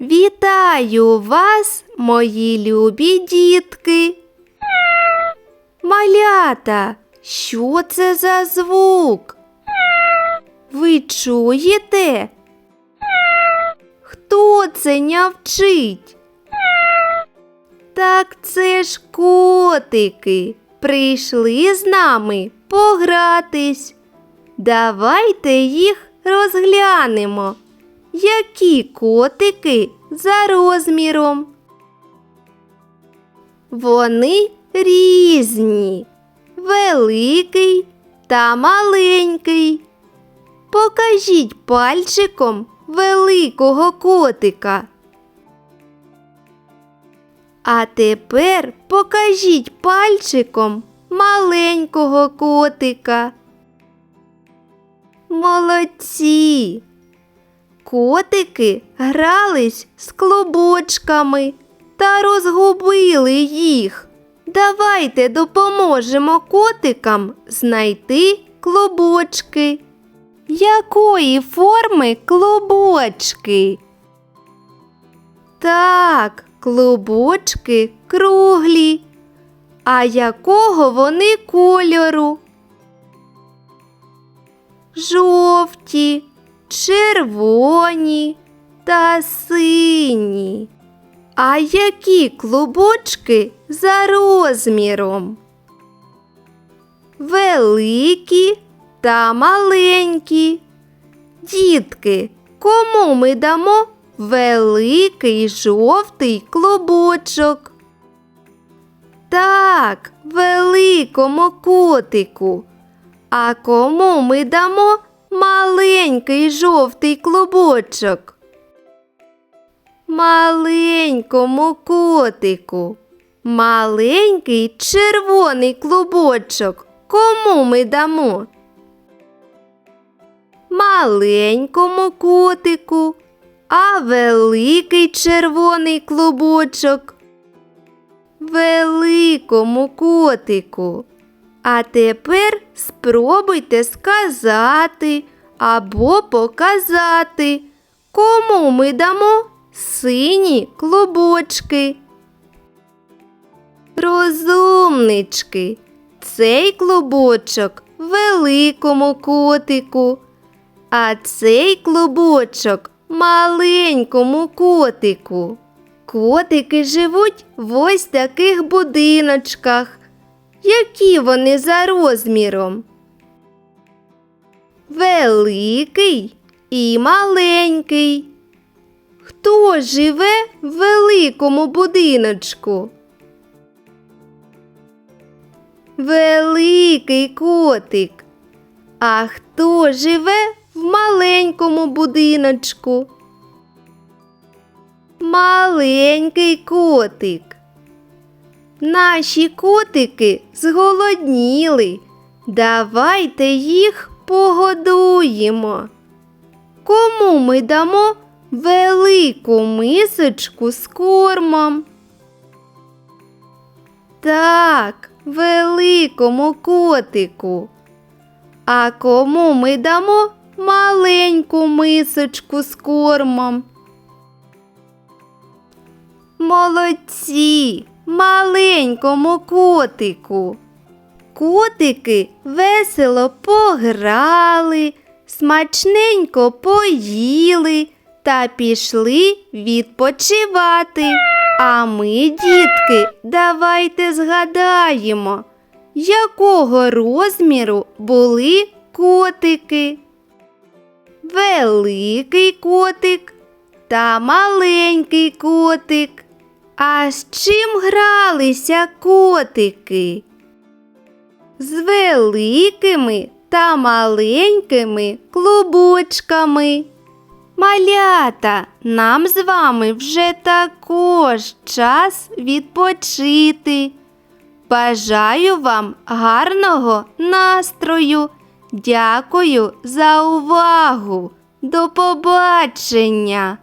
Вітаю вас, мої любі дітки. Малята, що це за звук? Ви чуєте? Хто це нявчить? Так це ж котики. Прийшли з нами погратись. Давайте їх розглянемо. Які котики за розміром? Вони різні, великий та маленький. Покажіть пальчиком великого котика. А тепер покажіть пальчиком маленького котика. Молодці! Котики грались з клубочками та розгубили їх. Давайте допоможемо котикам знайти клубочки. Якої форми клубочки? Так, клубочки круглі. А якого вони кольору? Жовті, червоні та сині. А які клубочки за розміром? Великі та маленькі. Дітки, кому ми дамо великий жовтий клубочок? Так, великому котику. А кому ми дамо маленький жовтий клубочок? Маленькому котику. Маленький червоний клубочок. Кому ми дамо? Маленькому котику, а великий червоний клубочок. Великому котику. А тепер спробуйте сказати або показати, кому ми дамо сині клубочки. Розумнички, цей клубочок великому котику, а цей клубочок маленькому котику. Котики живуть в ось таких будиночках. Які вони за розміром? Великий і маленький. Хто живе в великому будиночку? Великий котик. А хто живе в маленькому будиночку? Маленький котик. Наші котики зголодніли. Давайте їх погодуємо. Кому ми дамо велику мисочку з кормом? Так, великому котику. А кому ми дамо маленьку мисочку з кормом? Молодці, маленькому котику. Котики весело пограли, смачненько поїли та пішли відпочивати. А ми, дітки, давайте згадаємо, якого розміру були котики. Великий котик та маленький котик. А з чим гралися котики? З великими та маленькими клубочками. Малята, нам з вами вже також час відпочити. Бажаю вам гарного настрою. Дякую за увагу. До побачення!